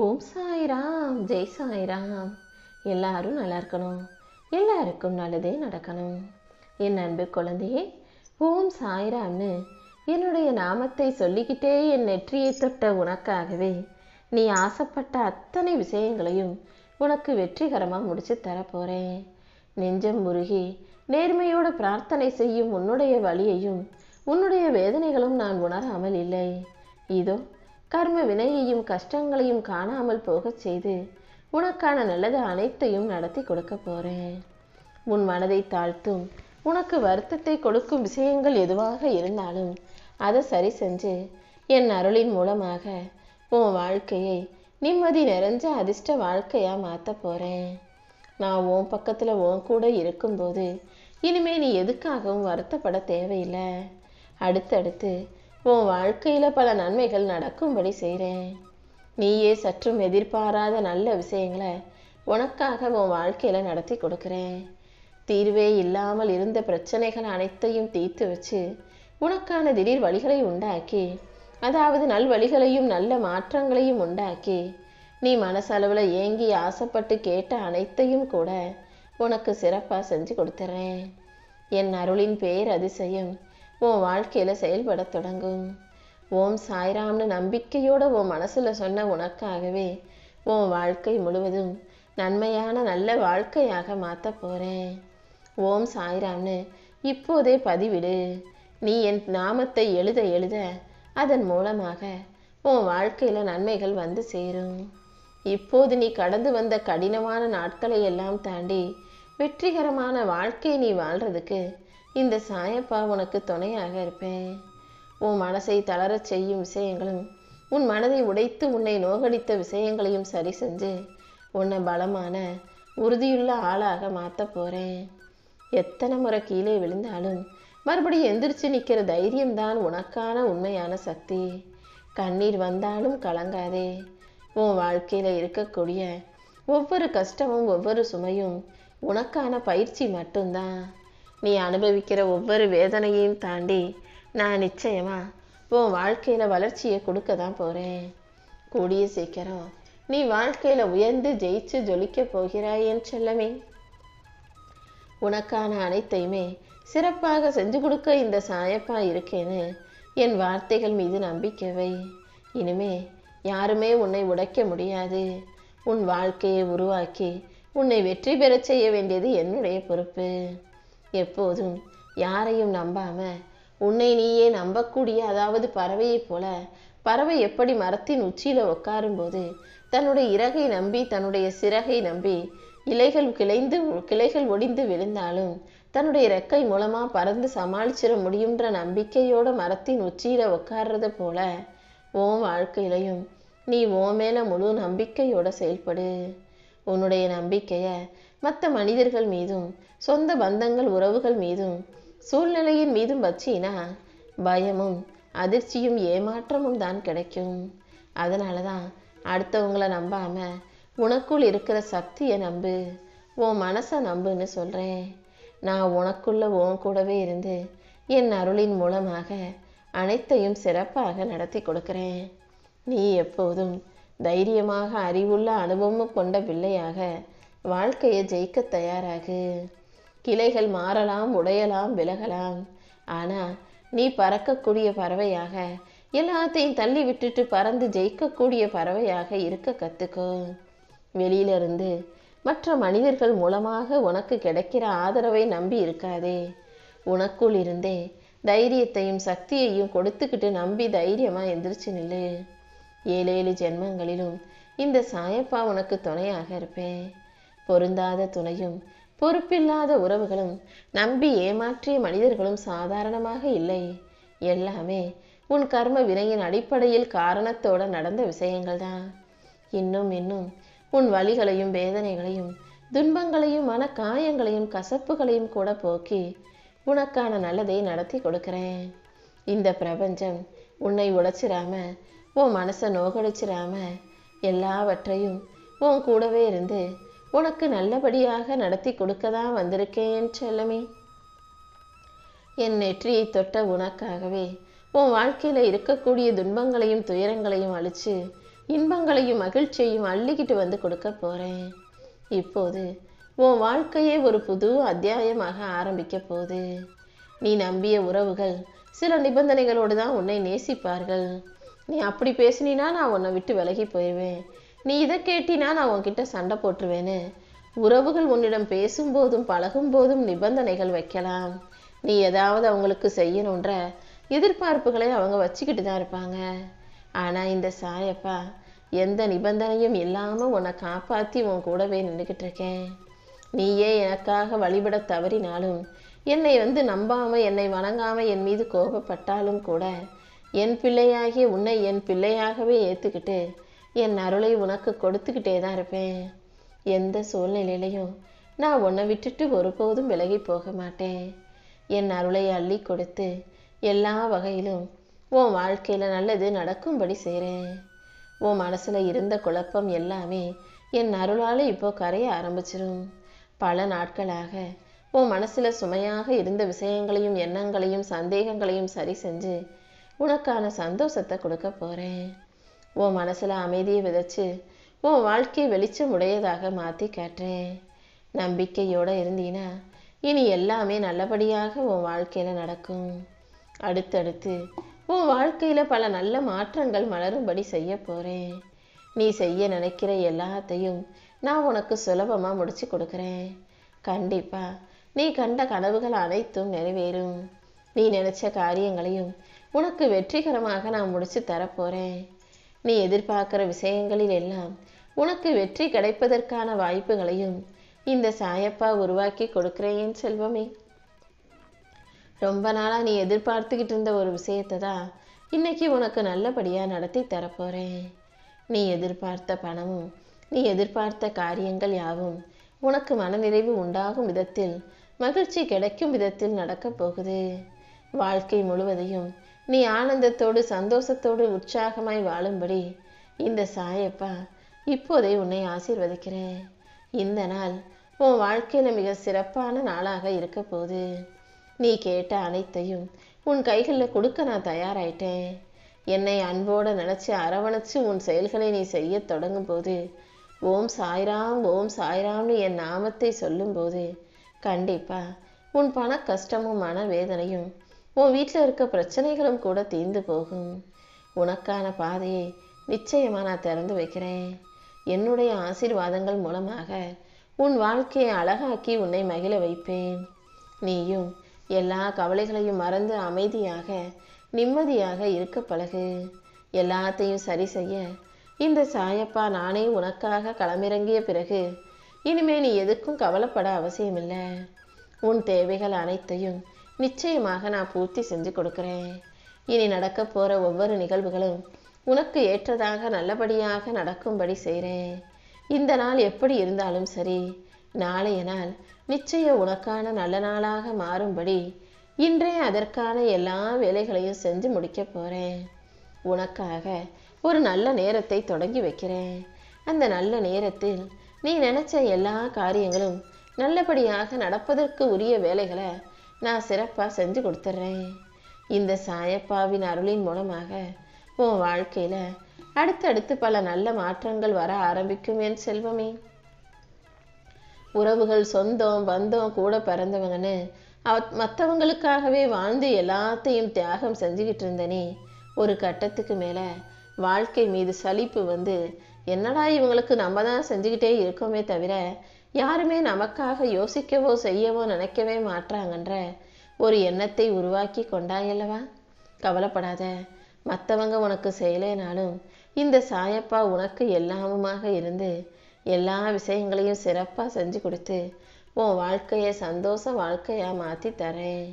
ஓம் சாய்ராம் ஜெய் சாய்ராம். எல்லாரும் நல்லா இருக்கணும். எல்லாருக்கும் நல்லதே நடக்கணும். என் அன்பு குழந்தையே ஓம் சாய்ராம்னு என்னுடைய நாமத்தை சொல்லிக்கிட்டே என் நெற்றியை தொட்ட உனக்காகவே நீ ஆசைப்பட்ட அத்தனை விஷயங்களையும் உனக்கு வெற்றிகரமாக முடிச்சு தரப்போகிறேன் நெஞ்சம் முருகி நேர்மையோடு பிரார்த்தனை செய்யும் உன்னுடைய வழியையும் உன்னுடைய வேதனைகளும் நான் உணராமல் இல்லை. இதோ கர்ம வினையையும் கஷ்டங்களையும் காணாமல் போகச் செய்து உனக்கான நல்லது அனைத்தையும் நடத்தி கொடுக்க போகிறேன் உன் மனதை தாழ்த்தும். உனக்கு வருத்தத்தை கொடுக்கும் விஷயங்கள் எதுவாக இருந்தாலும் அதை சரி செஞ்சு என் அருளின் மூலமாக உன் வாழ்க்கையை நிம்மதி நிறைஞ்ச அதிர்ஷ்ட வாழ்க்கையாக மாற்ற போகிறேன் நான் உன் பக்கத்தில் உன் கூட இருக்கும்போது இனிமே நீ எதுக்காகவும் வருத்தப்பட தேவையில்லை. அடுத்தடுத்து உன் வாழ்க்கையில் பல நன்மைகள் நடக்கும்படி செய்கிறேன் நீயே சற்றும் எதிர்பாராத நல்ல விஷயங்களை உனக்காக உன் வாழ்க்கையில் நடத்தி கொடுக்குறேன். தீர்வே இல்லாமல் இருந்த பிரச்சனைகள் அனைத்தையும் தீர்த்து வச்சு உனக்கான திடீர் வழிகளை உண்டாக்கி அதாவது நல் வழிகளையும் நல்ல மாற்றங்களையும் உண்டாக்கி நீ மனசளவில் ஏங்கி ஆசைப்பட்டு கேட்ட அனைத்தையும் கூட உனக்கு சிறப்பாக செஞ்சு கொடுத்துட்றேன் என் அருளின் பேர் அதிசயம் உன் வாழ்க்கையில் செயல்பட தொடங்கும். ஓம் சாய்ராம்னு நம்பிக்கையோட உன் மனசில் சொன்ன உனக்காகவே உன் வாழ்க்கை முழுவதும் நன்மையான நல்ல வாழ்க்கையாக மாற்ற போகிறேன் ஓம் சாய்ராம்னு இப்போதே பதிவிடு. நீ என் நாமத்தை எழுத எழுத அதன் மூலமாக உன் வாழ்க்கையில் நன்மைகள் வந்து சேரும். இப்போது நீ கடந்து வந்த கடினமான நாட்களை எல்லாம் தாண்டி வெற்றிகரமான வாழ்க்கையை நீ வாழ்றதுக்கு இந்த சாயப்பா உனக்கு துணையாக இருப்பேன். உன் மனசை தளரச் செய்யும் விஷயங்களும் உன் மனதை உடைத்து உன்னை நோகடித்த விஷயங்களையும் சரி செஞ்சு உன்னை பலமான உறுதியுள்ள ஆளாக மாற்ற போகிறேன் எத்தனை முறை கீழே விழுந்தாலும் மறுபடியும் எந்திரிச்சு நிற்கிற தைரியம்தான் உனக்கான உண்மையான சக்தி. கண்ணீர் வந்தாலும் கலங்காதே. உன் வாழ்க்கையில் இருக்கக்கூடிய ஒவ்வொரு கஷ்டமும் ஒவ்வொரு சுமையும் உனக்கான பயிற்சி மட்டும்தான். நீ அனுபவிக்கிற ஒவ்வொரு வேதனையையும் தாண்டி நான் நிச்சயமா உன் வாழ்க்கையில் வளர்ச்சியை கொடுக்க தான் போகிறேன் கூடிய சீக்கிரம் நீ வாழ்க்கையில் உயர்ந்து ஜெயிச்சு ஜொலிக்க போகிறாய் என் செல்லமே. உனக்கான அனைத்தையுமே சிறப்பாக செஞ்சு கொடுக்க இந்த சாயப்பா இருக்கேன்னு என் வார்த்தைகள் மீது நம்பிக்கைவை இனிமே யாருமே உன்னை உடைக்க முடியாது. உன் வாழ்க்கையை உருவாக்கி உன்னை வெற்றி பெறச் செய்ய வேண்டியது என்னுடைய பொறுப்பு. எப்போதும். யாரையும் நம்பாம உன்னை நீயே நம்பக்கூடிய அதாவது பறவையைப் போல பறவை எப்படி மரத்தின் உச்சியில உட்காரும்போது தன்னுடைய இறகை நம்பி தன்னுடைய சிறகை நம்பி இலைகள் கிளைந்து கிளைகள் ஒடிந்து விழுந்தாலும் தன்னுடைய ரெக்கை மூலமா பறந்து சமாளிச்சிட முடியுன்ற நம்பிக்கையோட மரத்தின் உச்சியில உட்கார்றது போல உன் வாழ்க்கையிலையும் நீ உன் மேல முழு நம்பிக்கையோட செயல்படு. உன்னுடைய நம்பிக்கையை மற்ற மனிதர்கள் மீதும் சொந்த பந்தங்கள் உறவுகள் மீதும் சூழ்நிலையின் மீதும் வச்சினா பயமும் அதிர்ச்சியும் ஏமாற்றமும் தான் கிடைக்கும். அதனால தான் அடுத்தவங்கள நம்பாம உனக்குள் இருக்கிற சக்தியை நம்பு. உன் மனசை நம்புன்னு சொல்கிறேன் நான் உனக்குள்ள உன் கூடவே இருந்து என் அருளின் மூலமாக அனைத்தையும் சிறப்பாக நடத்தி கொடுக்கிறேன். நீ எப்போதும் தைரியமாக அறிவுள்ள அனுபவமும் கொண்ட பிள்ளையாக வாழ்க்கையை ஜெயிக்க தயாராகு. கிளைகள் மாறலாம் உடையலாம் விலகலாம். ஆனால் நீ பறக்கக்கூடிய பறவையாக எல்லாத்தையும் தள்ளி விட்டுட்டு பறந்து ஜெயிக்கக்கூடிய பறவையாக இருக்க கற்றுக்கோ வெளியிலிருந்து மற்ற மனிதர்கள் மூலமாக உனக்கு கிடைக்கிற ஆதரவை நம்பி இருக்காதே. உனக்குள் இருந்தே தைரியத்தையும் சக்தியையும் கொடுத்துக்கிட்டு நம்பி தைரியமாக எந்திரிச்சு நில்லு. ஏழேழு ஜென்மங்களிலும் இந்த சாயப்பா உனக்கு துணையாக இருப்பேன். பொருந்தாத துணையும் பொறுப்பில்லாத உறவுகளும் நம்பி ஏமாற்றிய மனிதர்களும் சாதாரணமாக இல்லை. எல்லாமே உன் கர்ம வினையின் அடிப்படையில் காரணத்தோட நடந்த விஷயங்கள் தான் இன்னும் இன்னும் உன் வழிகளையும் வேதனைகளையும் துன்பங்களையும் மன காயங்களையும் கசப்புகளையும் கூட போக்கி உனக்கான நல்லதை நடத்தி கொடுக்கிறேன். இந்த பிரபஞ்சம் உன்னை உடைச்சிடாம உன் மனசை நோகடிச்சிடாம எல்லாவற்றையும் உன் கூடவே இருந்து உனக்கு நல்லபடியாக நடத்தி கொடுக்க தான் வந்திருக்கேன் செல்லமே. என் நெற்றியை தொட்ட உனக்காகவே உன் வாழ்க்கையில் இருக்கக்கூடிய துன்பங்களையும் துயரங்களையும் அழித்து இன்பங்களையும் மகிழ்ச்சியையும் அள்ளிக்கிட்டு வந்து கொடுக்க போகிறேன் இப்போது உன் வாழ்க்கையே ஒரு புது அத்தியாயமாக ஆரம்பிக்க போகுது. நீ நம்பிய உறவுகள் சில நிபந்தனைகளோடு தான் உன்னை நேசிப்பார்கள். நீ அப்படி பேசினா நான் உன்னை விட்டு விலகி போயிடுவேன் நீ இதை கேட்டினா நான் உன்கிட்ட சண்டை போட்டுருவேன்னு உறவுகள் உன்னிடம் பேசும்போதும் பழகும்போதும் நிபந்தனைகள் வைக்கலாம். நீ ஏதாவது அவங்களுக்கு செய்யணுன்ற எதிர்பார்ப்புகளை அவங்க வச்சுக்கிட்டு தான் இருப்பாங்க. ஆனால் இந்த சாயப்பா எந்த நிபந்தனையும் இல்லாமல் உன்னை காப்பாற்றி உன் கூடவே நின்றுக்கிட்டு இருக்கேன். நீயே எனக்காக வழிபட தவறினாலும் என்னை வந்து நம்பாமல் என்னை வணங்காமல் என் மீது கோபப்பட்டாலும் கூட என் பிள்ளையாகிய உன்னை என் பிள்ளையாகவே ஏற்றுக்கிட்டு என் அருளை உனக்கு கொடுத்துக்கிட்டே தான் இருப்பேன். எந்த சூழ்நிலையிலையும் நான் உன்னை விட்டுட்டு ஒருபோதும் விலகி போக மாட்டேன். என் அருளை அள்ளி கொடுத்து எல்லா வகையிலும் உன் வாழ்க்கையில் நல்லது நடக்கும்படி செய்கிறேன் உன் மனசில் இருந்த குழப்பம் எல்லாமே என் அருளால் இப்போ கரைய ஆரம்பிச்சிடும் பல நாட்களாக உன் மனசில் சுமையாக இருந்த விஷயங்களையும் எண்ணங்களையும் சந்தேகங்களையும் சரி செஞ்சு உனக்கான சந்தோஷத்தை கொடுக்க போகிறேன் உன் மனசில் அமைதியை விதைச்சு உன் வாழ்க்கை வெளிச்சம் உடையதாக மாற்றி காட்டுறேன். நம்பிக்கையோடு இருந்தீன்னா இனி எல்லாமே நல்லபடியாக உன் வாழ்க்கையில் நடக்கும். அடுத்தடுத்து உன் வாழ்க்கையில் பல நல்ல மாற்றங்கள் மலரும்படி செய்ய போகிறேன் நீ செய்ய நினைக்கிற எல்லாத்தையும் நான் உனக்கு சுலபமாக முடிச்சு கொடுக்குறேன். கண்டிப்பாக நீ கண்ட கனவுகள் அனைத்தும் நிறைவேறும். நீ நினச்ச காரியங்களையும் உனக்கு வெற்றிகரமாக நான் முடிச்சு தரப்போகிறேன் நீ எதிர்பார்க்குற விஷயங்களில் எல்லாம் உனக்கு வெற்றி கிடைப்பதற்கான வாய்ப்புகளையும் இந்த சாயப்பா உருவாக்கி கொடுக்குறேன் செல்வமே. ரொம்ப நாளாக நீ எதிர்பார்த்துக்கிட்டு இருந்த ஒரு விஷயத்தை தான் இன்னைக்கு உனக்கு நல்லபடியாக நடத்தி தரப்போகிறேன் நீ எதிர்பார்த்த பணமும் நீ எதிர்பார்த்த காரியங்கள் யாவும் உனக்கு மனநிறைவு உண்டாகும் விதத்தில் மகிழ்ச்சி கிடைக்கும் விதத்தில் நடக்கப் போகுது. வாழ்க்கை முழுவதையும் நீ ஆனந்தத்தோடு சந்தோஷத்தோடு உற்சாகமாய் வாழும்படி இந்த சாயப்பா இப்போதே உன்னை ஆசீர்வதிக்கிறேன். இந்த நாள் உன் வாழ்க்கையில் மிக சிறப்பான நாளாக இருக்க போகுது. நீ கேட்ட அனைத்தையும் உன் கைகளில் கொடுக்க நான் தயாராயிட்டேன். என்னை அன்போடு நினச்சி அரவணைச்சு உன் செயல்களை நீ செய்ய தொடங்கும் போது ஓம் சாய்ராம் ஓம் சாய்ராம்னு என் நாமத்தை சொல்லும்போது கண்டிப்பா உன் பண கஷ்டமும் மன வேதனையும் உன் வீட்டில் இருக்க பிரச்சனைகளும் கூட தீர்ந்து போகும். உனக்கான பாதையை நிச்சயமாக நான் திறந்து வைக்கிறேன். என்னுடைய ஆசீர்வாதங்கள் மூலமாக உன் வாழ்க்கையை அழகாக்கி உன்னை மகிழ வைப்பேன். நீயும் எல்லா கவலைகளையும் மறந்து அமைதியாக நிம்மதியாக இருக்க பழகு. எல்லாத்தையும் சரி செய்ய இந்த சாயப்பா நானே உனக்காக களமிறங்கிய பிறகு இனிமே நீ எதுக்கும் கவலைப்பட அவசியமில்லை. உன் தேவைகள் அனைத்தையும் நிச்சயமாக நான் பூர்த்தி செஞ்சு கொடுக்குறேன். இனி நடக்க போகிற ஒவ்வொரு நிகழ்வுகளும் உனக்கு ஏற்றதாக நல்லபடியாக நடக்கும்படி செய்கிறேன் இந்த நாள் எப்படி இருந்தாலும் சரி நாளைய நாள் நிச்சயம் உனக்கான நல்ல நாளாக மாறும்படி இன்றே அதற்கான எல்லா வேலைகளையும் செஞ்சு முடிக்க போகிறேன் உனக்காக ஒரு நல்ல நேரத்தை தொடங்கி வைக்கிறேன். அந்த நல்ல நேரத்தில் நீ நினைச்ச எல்லா காரியங்களும் நல்லபடியாக நடப்பதற்கு உரிய வேலைகளை நான் சிறப்பாக செஞ்சு கொடுத்துட்றேன் இந்த சாயப்பாவின் அருளின் மூலமாக உன் வாழ்க்கையில் அடுத்தடுத்து பல நல்ல மாற்றங்கள் வர ஆரம்பிக்கும் என் செல்வமே. உறவுகள் சொந்தம் பந்தம் கூட பிறந்தவங்கன்னு அவ மற்றவங்களுக்காகவே வாழ்ந்து எல்லாத்தையும் தியாகம் செஞ்சுக்கிட்டு இருந்தனே. ஒரு கட்டத்துக்கு மேலே வாழ்க்கை மீது சலிப்பு வந்து என்னடா இவங்களுக்கு நம்ம தான் செஞ்சுக்கிட்டே இருக்கோமே தவிர யாருமே நமக்காக யோசிக்கவோ செய்யவோ நினைக்கவே மாட்டாங்கன்ற ஒரு எண்ணத்தை உருவாக்கி கொண்டாயல்லவா? கவலைப்படாத. மற்றவங்க உனக்கு செய்யலைனாலும் இந்த சாயப்பா உனக்கு எல்லாமுமாக இருந்து எல்லா விஷயங்களையும் சிறப்பாக செஞ்சு கொடுத்து உன் வாழ்க்கையை சந்தோஷ வாழ்க்கையாக மாற்றி தரேன்.